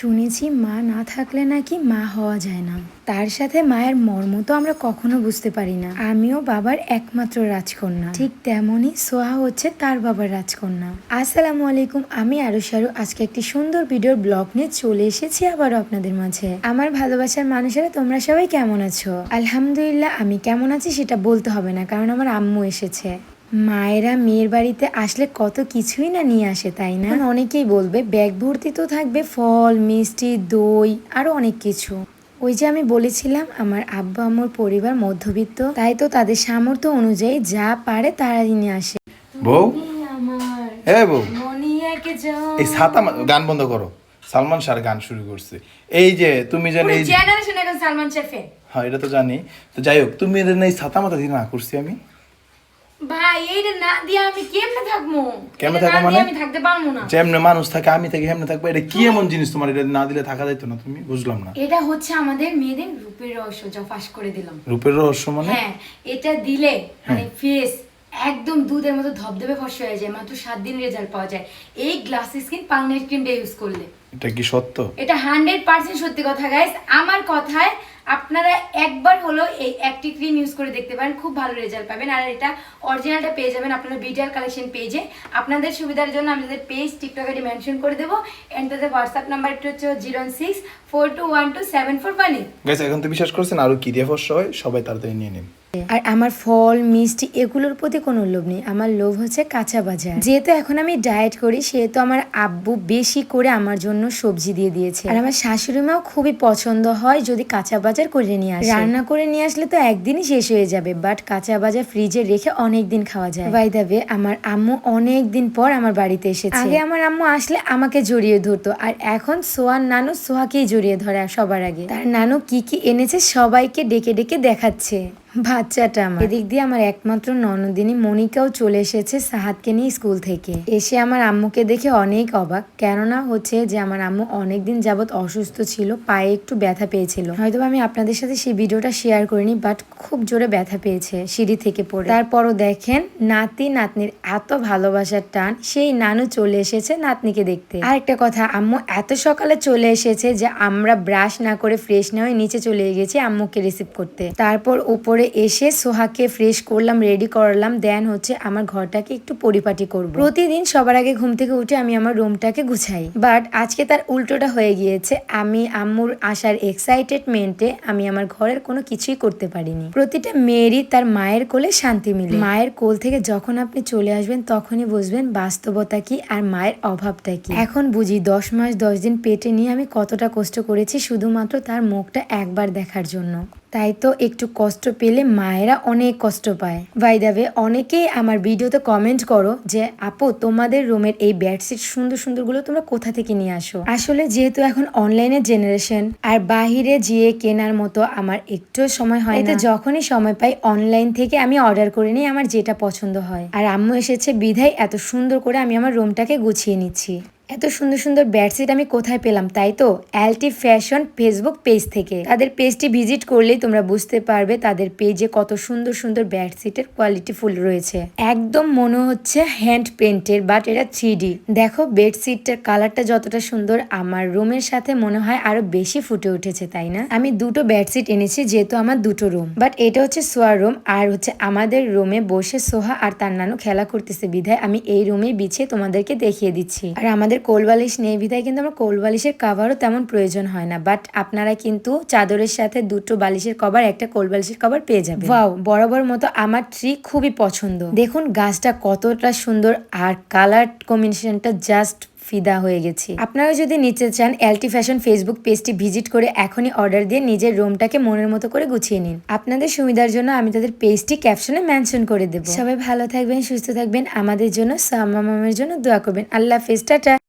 শুনেছি মা না থাকলে নাকি মা হওয়া যায় না। তার সাথে মায়ের মর্ম তো আমরা কখনো বুঝতে পারি না। আমিও বাবার একমাত্র রাজকন্যা। ঠিক তেমনই সোহা হচ্ছে তার বাবার রাজকন্যা। আসসালামু আলাইকুম, আমি আরও সারু আজকে একটি সুন্দর ভিডিওর ব্লগ নিয়ে চলে এসেছি আবারও আপনাদের মাঝে। আমার ভালোবাসার মানুষেরা, তোমরা সবাই কেমন আছো? আলহামদুলিল্লাহ, আমি কেমন আছি সেটা বলতে হবে না, কারণ আমার আম্মু এসেছে। মায়েরা মেয়ের বাড়িতে আসলে কত কিছুই না নিয়ে আসে তাই না? অনেকেই বলবে ব্যাগ ভর্তি তো থাকবে ফল মিষ্টি দই আরও অনেক কিছু। ওই যে আমি বলেছিলাম আমার আব্বা আম্মুর পরিবার মধ্যবিত্ত তাই তো তাদের সামর্থ্য অনুযায়ী যা পারে তারাই নিয়ে আসে। বউ? আমার। এ বউ। এই ছাতা গান বন্ধ করো। সালমান শাহ গান শুরু করছে। এই যে তুমি জানি জেনারেশন এখন সালমান শেফে হ্যাঁ এটা তো জানি। তো যাই হোক তুমি এদের এই ছাতা মাথা দিয়ে না করছি আমি। ভাই এইটা না দিয়ে আমি কেমনে থাকব? কেমনে এটা থাকব মানে? আমি থাকতে পারব না। যেমনে মানুষ থাকে আমি থেকে হেমনে থাকব। এটা কি এমন জিনিস তোমার? এটা না দিলে থাকা যাইতো না তুমি? বুঝলাম না। এটা হচ্ছে আমাদের মেয়েদের রূপের রহস্য যা ফাঁস করে দিলাম। রূপের রহস্য মানে? হ্যাঁ এটা দিলে মানে ফেস একদম দুধের মতো ধবধবে ফর্সা হয়ে যায় মাত্র সাত দিন রেজাল্ট পাওয়া যায়। এই গ্লাস স্কিন পালনেট ক্রিমটা ইউজ করলে। এটা কি সত্য? এটা হান্ড্রেড পার্সেন্ট সত্যি কথা গাইস আমার কথায় আপনারা একবার হলো এই একটি ক্রিম ইউজ করে দেখতে পারেন, খুব ভালো রেজাল্ট পাবেন। আর এটা অরিজিনালটা পেয়ে যাবেন আপনারা বিটিআর কালেকশন পেজে আপনাদের সুবিধার জন্য আমি তাদের পেজ টিকটক আইডি মেনশন করে দেবো। এন্ড তাদের হোয়াটসঅ্যাপ নাম্বারটা হচ্ছে zero six four two one two seven four one এখন তো বিশ্বাস করছেন আরও কী দিয়ে ফর্স হয়? সবাই তাড়াতাড়ি নিয়ে নিন। আর আমার ফল, মিষ্টি এগুলোর প্রতি কোনো লোভ নেই। আমার লোভ হচ্ছে কাঁচা বাজার। যেহেতু এখন আমি ডায়েট করি, সেহেতু আমার আব্বু বেশি করে আমার জন্য সবজি দিয়ে দিয়েছে। আর আমার শাশুড়ি মাও খুবই পছন্দ হয় যদি কাঁচা বাজার করে নিয়ে আসে। রান্না করে নিয়ে আসলে তো একদিনই শেষ হয়ে যাবে বাট কাঁচা বাজার ফ্রিজে রেখে অনেক দিন খাওয়া যায়। বাই দাবে আমার আম্মু অনেক দিন পর আমার বাড়িতে এসেছে। আগে আমার আম্মু আসলে আমাকে জড়িয়ে ধরতো, আর এখন সোয়ার নানু সোহাকেই জড়িয়ে ধরে সবার আগে। তার নানু কি কি এনেছে সবাইকে ডেকে ডেকে দেখাচ্ছে। বাচ্চাটা আমার। এদিক দিয়ে আমার একমাত্র ননদিনী মনিকাও চলে এসেছে সাহাদকে নিয়ে স্কুল থেকে। এসে আমার আম্মুকে দেখে অনেক অবাক, কেননা হচ্ছে যে আমার আম্মু অনেক দিন যাবত অসুস্থ ছিল, পায়ে একটু ব্যথা পেয়েছিল। হয়তো আমি আপনাদের সাথে সেই ভিডিওটা শেয়ার করিনি বাট খুব জোরে ব্যথা পেয়েছে সিঁড়ি থেকে পড়ে। তারপরও দেখেন, নাতি নাতনির এত ভালোবাসার টান, সেই নানু চলে এসেছে নাতনিকে দেখতে। আর একটা কথা, আম্মু এত সকালে চলে এসেছে যে আমরা ব্রাশ না করে ফ্রেশ না হয়ে নিচে চলে গেছি আম্মুকে রিসিভ করতে। তারপর উপরে এসে সোহাকে ফ্রেশ করলাম রেডি করলাম। দেন হচ্ছে আমার ঘরটাকে একটু পরিপাটি করব। প্রতিদিন সবার আগে ঘুম থেকে উঠে আমি আমার রুমটাকে গুছাই। বাট আজকে তার উল্টোটা হয়ে গিয়েছে। আমি আম্মুর আসার এক্সাইটেডমেন্টে আমি আমার ঘরের কোনো কিছুই করতে পারিনি। প্রতিটা মেয়েরই তার মায়ের কোলে শান্তি মিলে। মায়ের কোল থেকে যখন আপনি চলে আসবেন, তখনই বুঝবেন বাস্তবতা কি আর মায়ের অভাবটা কি। এখন বুঝি দশ মাস, দশ দিন পেটে নিয়ে আমি কতটা কষ্ট করেছি শুধুমাত্র তার মুখটা একবার দেখার জন্য। তাই তো একটু কষ্ট পেলে মায়েরা অনেক কষ্ট পায়। বাই দাবে অনেকেই আমার ভিডিওতে কমেন্ট করো যে আপু তোমাদের রুমের এই বেডশিট সুন্দর সুন্দরগুলো তোমরা কোথা থেকে নিয়ে আসো? আসলে যেহেতু এখন অনলাইনের জেনারেশন আর বাহিরে গিয়ে কেনার মতো আমার একটু সময় হয় না। যখনই সময় পাই অনলাইন থেকে আমি অর্ডার করে নিই আমার যেটা পছন্দ হয়। আর আম্মু এসেছে বিধায় এত সুন্দর করে আমি আমার রুমটাকে গুছিয়ে নিচ্ছি। এত সুন্দর সুন্দর বেডশিট আমি কোথায় পেলাম, তাই তো? অ্যালটি ফ্যাশন ফেসবুক পেজ থেকে। তাদের পেজটি ভিজিট করলেই তোমরা বুঝতে পারবে তাদের পেজে কত সুন্দর সুন্দর বেডশিটের কোয়ালিটি ফুল রয়েছে। একদম মনে হচ্ছে হ্যান্ড পেন্টের বাট এটা থ্রি দেখো বেডশিটটার কালারটা যতটা সুন্দর, আমার রুমের সাথে মনে হয় আরও বেশি ফুটে উঠেছে, তাই না? আমি দুটো বেডশিট এনেছি, যেহেতু আমার দুটো রুম বাট এটা হচ্ছে সোয়ার রুম আর হচ্ছে আমাদের রুমে বসে সোহা আর তার নানু খেলা করতেছে বিধায় আমি এই রুমে বিছিয়ে তোমাদেরকে দেখিয়ে দিচ্ছি। আর আমাদের কোল বালিশ নেই বিধায় কিন্তু আমার কোল বালিশের কাভারও তেমন প্রয়োজন হয় না। বাট আপনারা কিন্তু চাদরের সাথে দুটো বালিশের কভার একটা কোল বালিশের কভার পেয়ে যাবেন। ওয়াও বরাবর মতো আমার ট্রি খুবই পছন্দ। দেখুন গাছটা কতটা সুন্দর আর কালার কম্বিনেশনটা জাস্ট ফিদা হয়ে গেছি। আপনারা যদি নিতে চান এলটি ফ্যাশন ফেসবুক পেজটি ভিজিট করে এখনই অর্ডার দিয়ে নিজের রুমটাকে মনের মতো করে গুছিয়ে নিন। আপনাদের সুবিধার জন্য আমি তাদের পেজটি ক্যাপশনে মেনশন করে দেব। সবাই ভালো থাকবেন সুস্থ থাকবেন। আমাদের জন্য সামামের জন্য দোয়া করবেন। আল্লাহ হাফেজ টাটা।